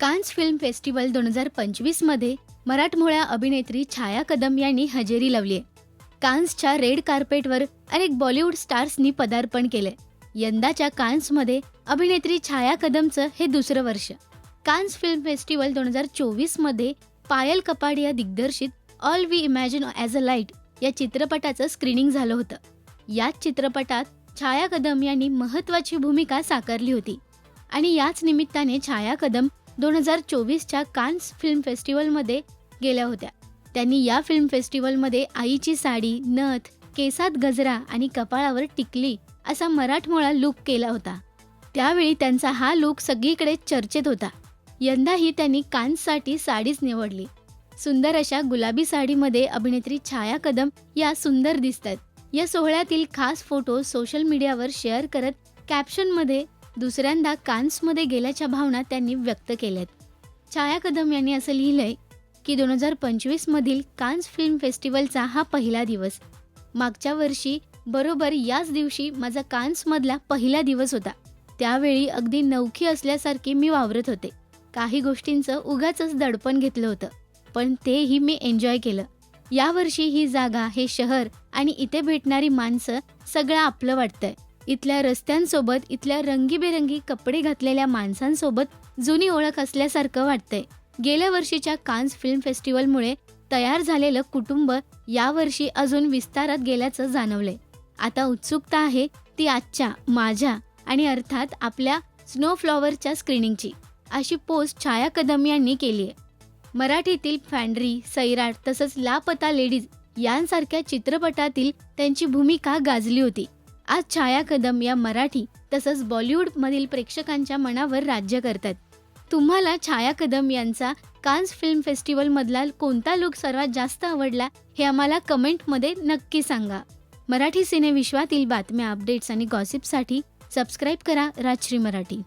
Cannes film festival दोन हजार पंचवीसमध्ये मराठमोळ्या अभिनेत्री छाया कदम यांनी हजेरी लावली आहे. कान्सच्या रेड कार्पेटवर अनेक बॉलिवूड स्टार्सनी पदार्पण केले यंदाच्या कान्समध्ये अभिनेत्री छाया कदमचं हे दुसरं वर्ष. कान्स फिल्म फेस्टिवल दोन हजार चोवीसमध्ये पायल कपाडिया दिग्दर्शित all we imagine as a light या चित्रपटाचं स्क्रीनिंग झालं होतं. याच चित्रपटात छाया कदम यांनी महत्त्वाची भूमिका साकारली होती आणि याच निमित्ताने छाया कदम दोन हजार चोवीसच्या कान्स फिल्म फेस्टिवलमध्ये गेल्या होत्या. त्यांनी या फिल्म फेस्टिवलमध्ये आईची साडी नथ केसात गजरा आणि कपाळावर टिकली असा मराठमोळा लुक केला होता. त्यावेळी त्यांचा हा लुक सगळीकडे चर्चेत होता. यंदाही त्यांनी कान्ससाठी साडीच निवडली. सुंदर अशा गुलाबी साडीमध्ये अभिनेत्री छाया कदम या सुंदर दिसतात. या सोहळ्यातील खास फोटो सोशल मीडियावर शेअर करत कॅप्शनमध्ये दुसऱ्यांदा कान्समध्ये गेल्याच्या भावना त्यांनी व्यक्त केल्यात. छाया कदम यांनी असं लिहिलंय की दोन हजार पंचवीसमधील कान्स फिल्म फेस्टिवलचा हा पहिला दिवस. मागच्या वर्षी बरोबर याच दिवशी माझा कान्समधला पहिला दिवस होता. त्यावेळी अगदी नवखी असल्यासारखी मी वावरत होते. काही गोष्टींचं उगाच दडपण घेतलं होतं पण तेही मी एन्जॉय केलं. यावर्षी ही जागा हे शहर आणि इथे भेटणारी माणसं सगळं आपलं वाटतंय. इथल्या रस्त्यांसोबत इथल्या रंगीबेरंगी कपडे घातलेल्या माणसांसोबत जुनी ओळख असल्यासारखं वाटतंय. गेल्या वर्षीच्या कान्स फिल्म फेस्टिवलमुळे तयार झालेलं कुटुंब यावर्षी अजून विस्तारात गेल्याचं जाणवलंय. आता उत्सुकता आहे ती आजच्या माझ्या आणि अर्थात आपल्या स्नो फ्लॉवरच्या स्क्रीनिंगची. अशी पोस्ट छाया कदम यांनी केली आहे. मराठीतील फॅन्ड्री सैराट तसंच लापता लेडीज यांसारख्या चित्रपटातील त्यांची भूमिका गाजली होती. आज छाया कदम या मराठी तसंच बॉलिवूडमधील प्रेक्षकांच्या मनावर राज्य करतात. तुम्हाला छाया कदम यांचा कान्स फिल्म फेस्टिवलमधला कोणता लुक सर्वात जास्त आवडला हे आम्हाला कमेंटमध्ये नक्की सांगा. मराठी सिनेविश्वातील बातम्या अपडेट्स आणि गॉसिपसाठी सबस्क्राईब करा राजश्री मराठी.